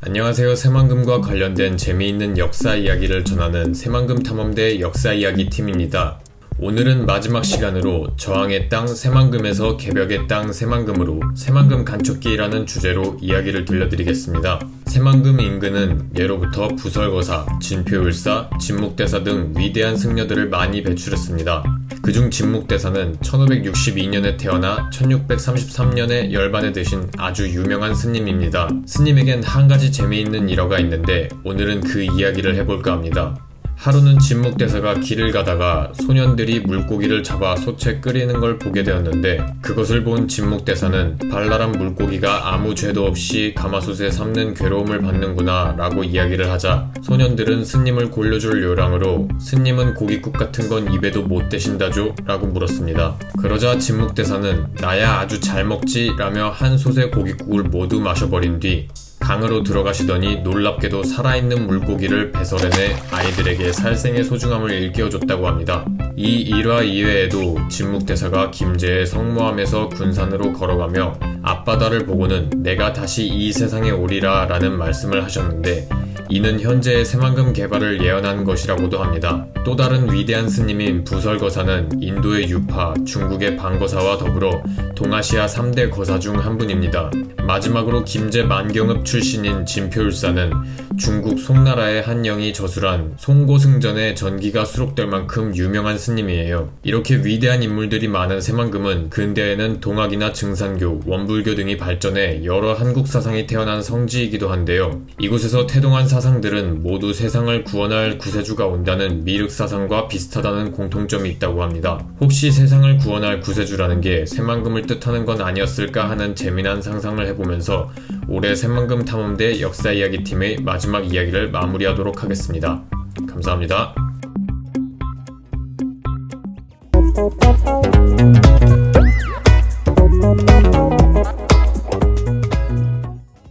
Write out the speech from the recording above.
안녕하세요. 새만금과 관련된 재미있는 역사 이야기를 전하는 새만금 탐험대 역사 이야기 팀입니다. 오늘은 마지막 시간으로 저항의 땅 새만금에서 개벽의 땅 새만금으로 새만금 간척기라는 주제로 이야기를 들려드리겠습니다. 새만금 인근은 예로부터 부설거사, 진표율사, 진묵대사 등 위대한 승려들을 많이 배출했습니다. 그중 진묵대사는 1562년에 태어나 1633년에 열반에 드신 아주 유명한 스님입니다. 스님에겐 한 가지 재미있는 일화가 있는데 오늘은 그 이야기를 해볼까 합니다. 하루는 진묵대사가 길을 가다가 소년들이 물고기를 잡아 솥에 끓이는 걸 보게 되었는데 그것을 본 진묵대사는 발랄한 물고기가 아무 죄도 없이 가마솥에 삶는 괴로움을 받는구나 라고 이야기를 하자 소년들은 스님을 골려줄 요량으로 스님은 고깃국 같은 건 입에도 못 대신다죠? 라고 물었습니다. 그러자 진묵대사는 나야 아주 잘 먹지 라며 한 솥의 고깃국을 모두 마셔버린 뒤 강으로 들어가시더니 놀랍게도 살아있는 물고기를 배설해내 아이들에게 살생의 소중함을 일깨워줬다고 합니다. 이 일화 이외에도 진묵대사가 김제의 성모함에서 군산으로 걸어가며 앞바다를 보고는 내가 다시 이 세상에 오리라 라는 말씀을 하셨는데 이는 현재의 새만금 개발을 예언한 것이라고도 합니다. 또 다른 위대한 스님인 부설거사는 인도의 유파, 중국의 방거사와 더불어 동아시아 3대 거사 중 한 분입니다. 마지막으로 김제 만경읍 출신인 진표율사는 중국 송나라의 한 영이 저술한 송고승전의 전기가 수록될 만큼 유명한 스님이에요. 이렇게 위대한 인물들이 많은 새만금은 근대에는 동학이나 증산교, 원불교 등이 발전해 여러 한국 사상이 태어난 성지이기도 한데요. 이곳에서 태동한 사상들은 모두 세상을 구원할 구세주가 온다는 미륵 사상과 비슷하다는 공통점이 있다고 합니다. 혹시 세상을 구원할 구세주라는 게 새만금을 뜻하는 건 아니었을까 하는 재미난 상상을 해보면서 올해 새만금 탐험대 역사 이야기 팀의 마지막 이야기를 마무리하도록 하겠습니다. 감사합니다.